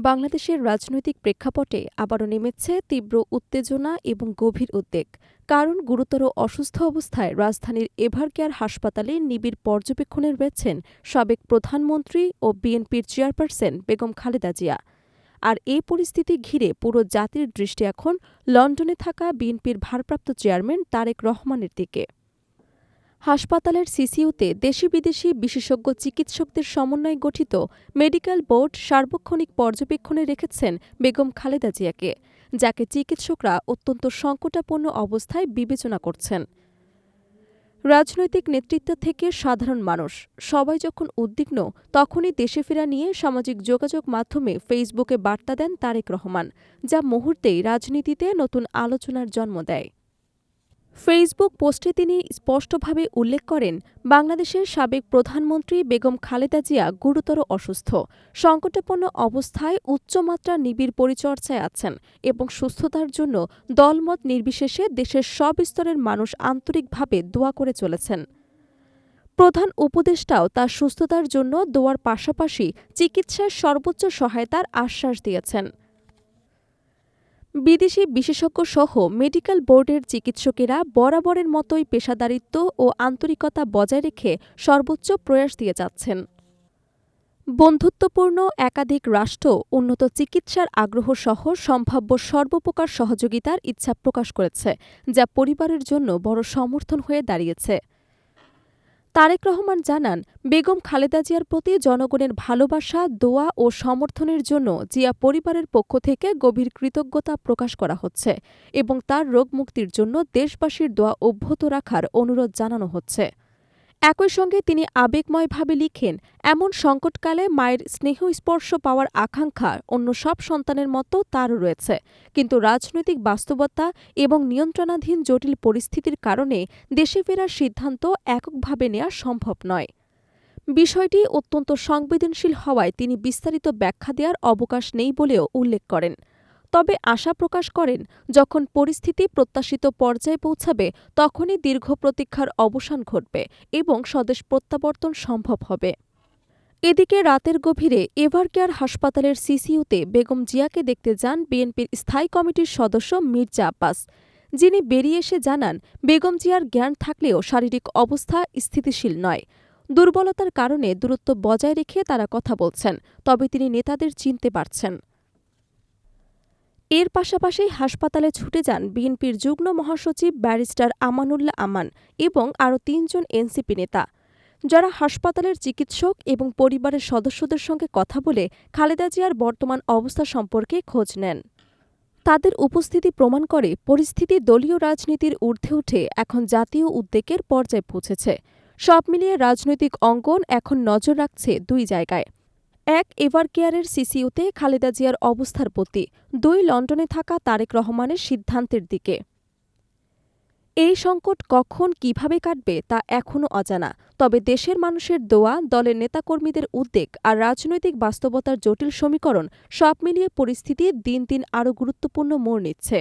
বাংলাদেশের রাজনৈতিক প্রেক্ষাপটে আবারও নেমেছে তীব্র উত্তেজনা এবং গভীর উদ্বেগ। কারণ গুরুতর অসুস্থ অবস্থায় রাজধানীর এভারকেয়ার হাসপাতালে নিবিড় পর্যবেক্ষণে রয়েছেন সাবেক প্রধানমন্ত্রী ও বিএনপির চেয়ারপারসন বেগম খালেদা জিয়া। আর এই পরিস্থিতি ঘিরে পুরো জাতির দৃষ্টি এখন লন্ডনে থাকা বিএনপির ভারপ্রাপ্ত চেয়ারম্যান তারেক রহমানের দিকে। হাসপাতালের সিসিইউতে দেশি বিদেশি বিশেষজ্ঞ চিকিৎসকদের সমন্বয়ে গঠিত মেডিকেল বোর্ড সার্বক্ষণিক পর্যবেক্ষণে রেখেছেন বেগম খালেদা জিয়াকে, যাকে চিকিৎসকরা অত্যন্ত সংকটাপন্ন অবস্থায় বিবেচনা করছেন। রাজনৈতিক নেতৃত্ব থেকে সাধারণ মানুষ, সবাই যখন উদ্বিগ্ন, তখনই দেশে ফেরা নিয়ে সামাজিক যোগাযোগ মাধ্যমে ফেসবুকে বার্তা দেন তারেক রহমান, যা মুহূর্তেই রাজনীতিতে নতুন আলোচনার জন্ম দেয়। ফেসবুক পোস্টে তিনি স্পষ্টভাবে উল্লেখ করেন, বাংলাদেশের সাবেক প্রধানমন্ত্রী বেগম খালেদা জিয়া গুরুতর অসুস্থ সংকটাপন্ন অবস্থায় উচ্চমাত্রার নিবিড় পরিচর্যায় আছেন এবং সুস্থতার জন্য দলমত নির্বিশেষে দেশের সব স্তরের মানুষ আন্তরিকভাবে দোয়া করে চলেছেন। প্রধান উপদেষ্টাও তার সুস্থতার জন্য দোয়ার পাশাপাশি চিকিৎসার সর্বোচ্চ সহায়তার আশ্বাস দিয়েছেন। বিদেশি বিশেষজ্ঞ সহ মেডিকেল বোর্ডের চিকিৎসকেরা বরাবরের মতোই পেশাদারিত্ব ও আন্তরিকতা বজায় রেখে সর্বোচ্চ প্রয়াস দিয়ে যাচ্ছেন। বন্ধুত্বপূর্ণ একাধিক রাষ্ট্র উন্নত চিকিৎসার আগ্রহ সহ সম্ভাব্য সর্বপ্রকার সহযোগিতার ইচ্ছা প্রকাশ করেছে, যা পরিবারের জন্য বড় সমর্থন হয়ে দাঁড়িয়েছে। তারেক রহমান জানান, বেগম খালেদা জিয়ার প্রতি জনগণের ভালোবাসা, দোয়া ও সমর্থনের জন্য জিয়া পরিবারের পক্ষ থেকে গভীর কৃতজ্ঞতা প্রকাশ করা হচ্ছে এবং তার রোগমুক্তির জন্য দেশবাসীর দোয়া অব্যাহত রাখার অনুরোধ জানানো হচ্ছে। একই সঙ্গে তিনি আবেগময়ভাবে লিখেন, এমন সংকটকালে মায়ের স্নেহ স্পর্শ পাওয়ার আকাঙ্ক্ষা অন্য সব সন্তানের মতো তারও রয়েছে। কিন্তু রাজনৈতিক বাস্তবতা এবং নিয়ন্ত্রণাধীন জটিল পরিস্থিতির কারণে দেশে ফেরার সিদ্ধান্ত এককভাবে নেওয়া সম্ভব নয়। বিষয়টি অত্যন্ত সংবেদনশীল হওয়ায় তিনি বিস্তারিত ব্যাখ্যা দেওয়ার অবকাশ নেই বলেও উল্লেখ করেন। তবে আশা প্রকাশ করেন, যখন পরিস্থিতি প্রত্যাশিত পর্যায়ে পৌঁছাবে, তখনই দীর্ঘ প্রতীক্ষার অবসান ঘটবে এবং স্বদেশ প্রত্যাবর্তন সম্ভব হবে। এদিকে রাতের গভীরে এভারকেয়ার হাসপাতালের সিসিইউতে বেগম জিয়াকে দেখতে যান বিএনপির স্থায়ী কমিটির সদস্য মির্জা আব্বাস। যিনি বেরিয়ে এসে জানান, বেগম জিয়ার জ্ঞান থাকলেও শারীরিক অবস্থা স্থিতিশীল নয়। দুর্বলতার কারণে দূরত্ব বজায় রেখে তারা কথা বলছেন, তবে তিনি নেতাদের চিনতে পারছেন। এর পাশাপাশি হাসপাতালে ছুটে যান বিএনপির যুগ্ম মহাসচিব ব্যারিস্টার আমানুল্লাহ আমান এবং আরও তিনজন এনসিপি নেতা। যারা হাসপাতালের চিকিৎসক এবং পরিবারের সদস্যদের সঙ্গে কথা বলে খালেদা জিয়ার বর্তমান অবস্থা সম্পর্কে খোঁজ নেন। তাদের উপস্থিতি প্রমাণ করে পরিস্থিতি দলীয় রাজনীতির ঊর্ধ্বে উঠে এখন জাতীয় উদ্বেগের পর্যায়ে পৌঁছেছে। সব মিলিয়ে রাজনৈতিক অঙ্গন এখন নজর রাখছে দুই জায়গায়। এক এভারকেয়ারের সিসিউতে খালেদা জিয়ার অবস্থার প্রতি দুই লন্ডনে থাকা তারেক রহমানের সিদ্ধান্তের দিকে। এই সংকট কখন কীভাবে কাটবে তা এখনও অজানা, তবে দেশের মানুষের দোয়া, দলের নেতাকর্মীদের উদ্বেগ আর রাজনৈতিক বাস্তবতার জটিল সমীকরণ সব মিলিয়ে পরিস্থিতি দিন দিন আরও গুরুত্বপূর্ণ মোড় নিচ্ছে।